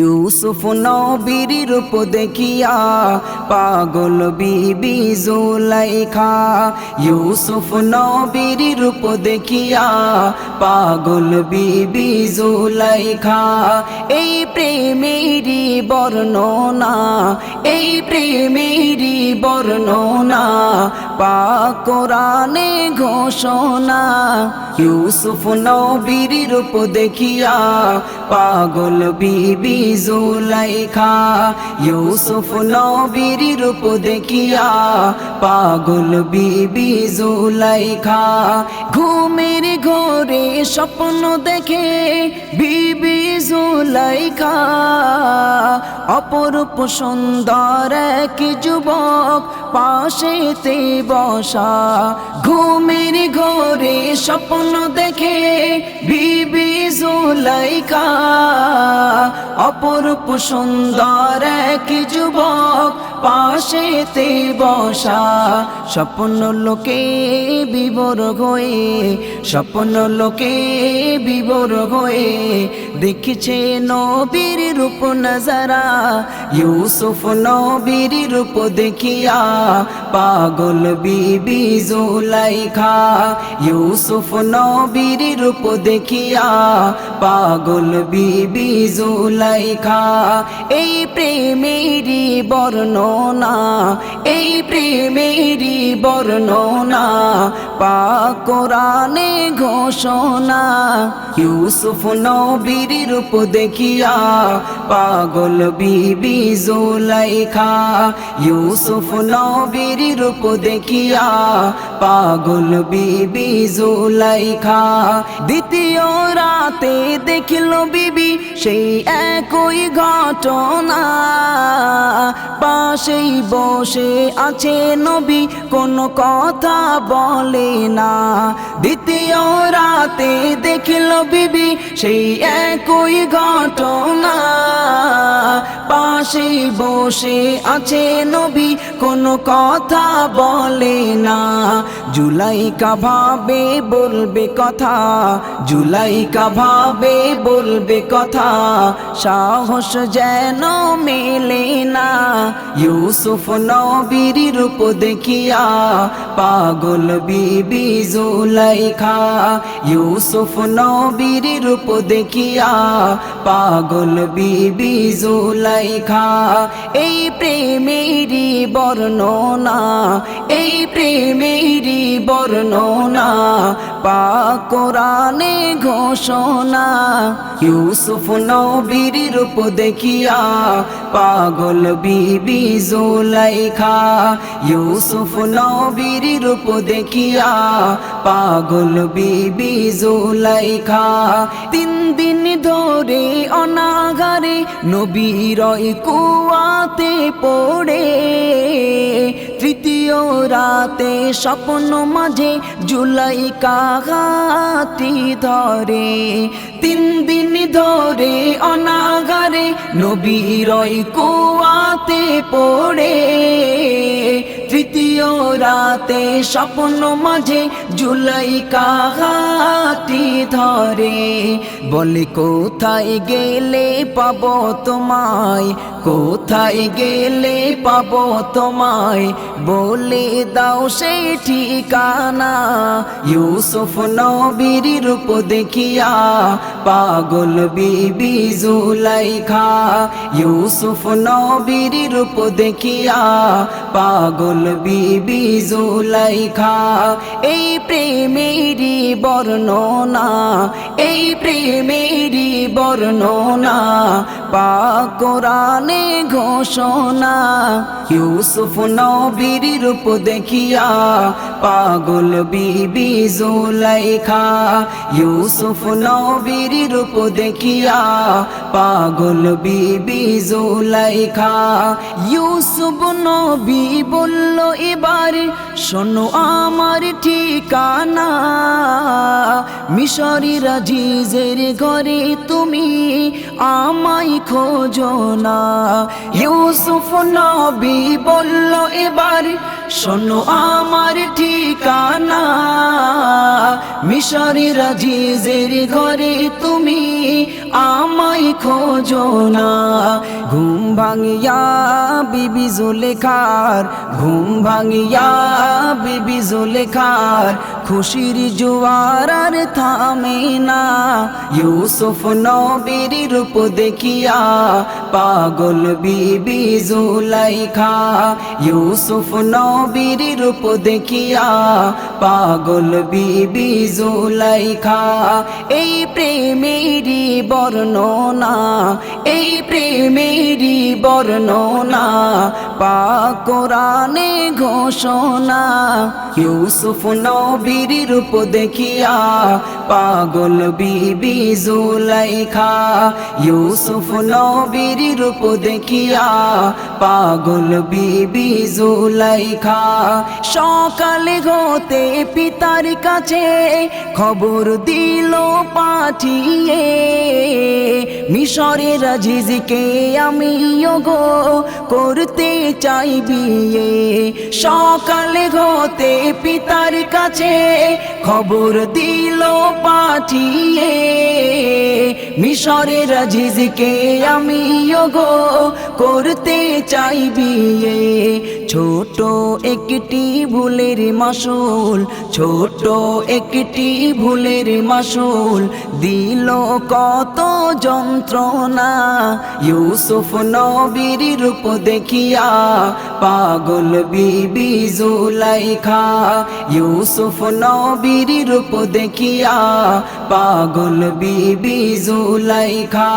ইউসুফ নবীর রূপ দেখিয়া পাগল বিবি জুলাইখা। ইউসুফ নবীর রূপ দেখিয়া পাগল বিবি জুলাইখা। এই প্রেমেরই বর্ণনা, এই প্রেমেরই বর্ণনা, পাক কোরআনে ঘোষণা। ইউসুফ নবীর রূপ দেখিয়া পাগল বিবি জুলাইখা ইউসুফ নবীর রূপ দেখিয়া পাগল বিবি জুলাইখা ঘুমের ঘরে স্বপ্ন দেখে বিবি জুলাইখা, অপরূপ সুন্দর এক যুবক পাশেতে বসা। ঘুমের ঘরে স্বপ্ন দেখে বিবি জুলাইকা অপরূপ সুন্দর এক যুবক পাশেতে বসা স্বপ্ন লোকে বিবর হয়ে স্বপ্ন লোকে বিবর হয়ে দেখছে নবীর রূপ নজরা, ইউসুফ নবীর রূপ দেখিয়া, পাগল বিবি জুলাইখা, ইউসুফ নবীর রূপ দেখিয়া, পাগল বিবি জুলাইখা। এই প্রেমেরই বর্ণনা, এই প্রেমেরই বর্ণনা, পাক কোরআনে ঘোষণা, ইউসুফ নবীর রূপ দেখিয়া, পাগল বিবি জুলাইখা, ইউসুফ নবীর রূপ দেখিয়া, পাগল বিবি জুলাইখা। দ্বিতীয় রাতে দেখিল বিবি সেই একই ঘটনা। পাশেই বসে আছে নবী, কোনো কথা বলে না। দ্বিতীয় রাতে দেখিল বিবি সেই একই ঘটনা পাশেই বসে আছে নবী, কোনো কথা বলে না। জুলাইকা ভাবে বলবে কথা, জুলাইকা ভাবে বলবে কথা, সাহস যেন মেলে না। ইউসুফ নবীর রূপ দেখিয়া পাগল বিবি জুলাইখা, ইউসুফ নবীর রূপ দেখিয়া পাগল বিবি জুলাইখা এই প্রেমেরই বর্ণনা, এই প্রেমেরই বর্ণনা, পাক কোরআনে ঘোষণা। ইউসুফ নবীর রূপ দেখিয়া পাগল বিবি জুলাইখা। ইউসুফ নবীর রূপ দেখিয়া পাগল বিবি জুলাইখা। তিন দিন ধরে অনাগারে নবীর কুয়াতে পড়ে। তৃতীয় রাতে স্বপ্ন মাঝে জুলাই কাহাতি ধরে। তিন দিন ধরে অনাগারে নবীর কুয়াতে পড়ে। তৃতীয় রাতে স্বপ্ন মাঝে জুলাই কাহাতি ধরে। বলে, কোথায় গেলে পাব তোমায়? কোথায় গেলে পাব তোমায়? বলে, দাও সেই ঠিকানা। ইউসুফ নবীর রূপ দেখিয়া পাগল বিবি জুলাইখা। ইউসুফ নবীর রূপ দেখিয়া পাগল বিবি জুলাইখা এই প্রেমেরই বর্ণনা এই প্রেমেরই বর্ণনা। কোরআনে ঘোষণা, ইউসুফ নবীর রূপ দেখিয়া, পাগল বিবি জুলাইখা, ইউসুফ নবীর রূপ দেখিয়া, পাগল বিবি জুলাইখা। ইউসুফ নবী বলল, এবার শোনো আমার ঠিকানা, মিশরি রাজিজের ঘরে তুমি আমায় খোঁজো না। ইউসুফ নবী বলল, এবার শোনো আমার ঠিকানা। মিশরের আজিজের ঘরে তুমি আমায় খোঁজো না। ঘুম ভাঙিয়া বিবি জুলেখার, ঘুম ভাঙিয়া বিবি জুলেখার খুশির জোয়ার আর থামে না। ইউসুফ নবীর রূপ দেখিয়া পাগল বিবি জুলাইখা। ইউসুফ নবীর রূপ দেখিয়া পাগল বিবি জুলাইখা। এই প্রেমেরই বর্ণনা, এই প্রেমেরই বর্ণনা, পাক কোরআনে ঘোষণা। ইউসুফ নবীর রূপ দেখিয়া, পাগল বিবি জুলাইখা, ইউসুফ নবীর রূপ দেখিয়া, পাগল বিবি জুলাইখা। সকালে হতে পিতার কাছে খবর দিল পাঠিয়ে, মিশরের আজিজকে আমি গো করতে চাই বিয়ে। সকালে হতে পিতার কাছে খবর দিল পাঠিয়ে, মিশরের আজিজকে আমি গো করতে চাই বিয়ে। ছোট একটি ভুলের মাসুল, ছোট একটি ভুলের মাসুল, দিল কত যন্ত্রণা। ইউসুফ নবীর রূপ দেখিয়া পাগল বিবি জুলাইখা, ইউসুফ নবীর রূপ দেখিয়া পাগল বিবি জুলাইখা।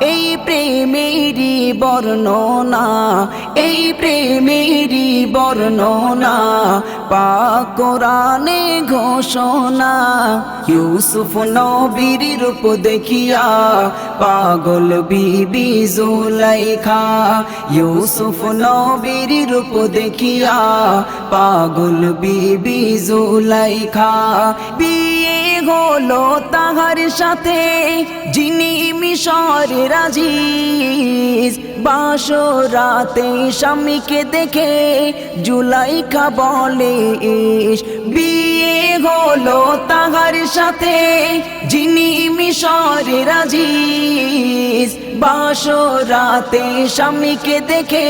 এই প্রেমেরই বর্ণনা এই প্রেমেরই বর্ণনা পাক কোরআনে ঘোষণা, ইউসুফ নবীর রূপ দেখিয়া, পাগল বিবি জুলাইখা, ইউসুফ নবীর রূপ দেখিয়া, পাগল বিবি জুলাইখা বিয়ে হলো তাহার সাথে, যিনি মিশর রাজি বাসো রাতে স্বামীকে দেখে জুলাইখা বলে বিয়ে হলো তাহার সাথে, যিনি মিশর আজিজ বাসরাতে স্বামীকে দেখে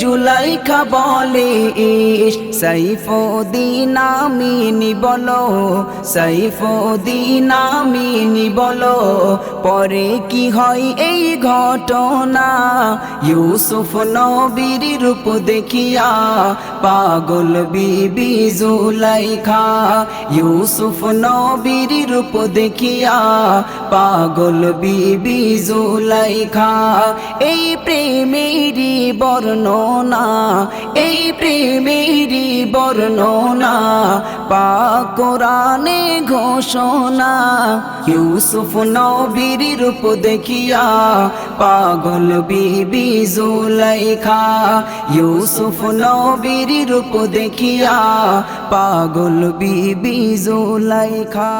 জুলাইখা বলে ইস সাইফুদ্দিন আমিনি বলো সাইফুদ্দিন আমিনি বলো পরে কি হয় এই ঘটনা? ইউসুফ নবীর রূপ দেখিয়া পাগল বিবি জুলাইখা। ইউসুফ নবীর রূপ দেখিয়া পাগল বিবি জুলাইখা এই প্রেমেরই বর্ণনা, এই প্রেমেরই বর্ণনা, পাক কোরআনে ঘোষণা। ইউসুফ নবীর রূপ দেখিয়া পাগল বিবি জুলাইখা, ইউসুফ নবীর রূপ দেখিয়া পাগল বিবি জুলাইখা।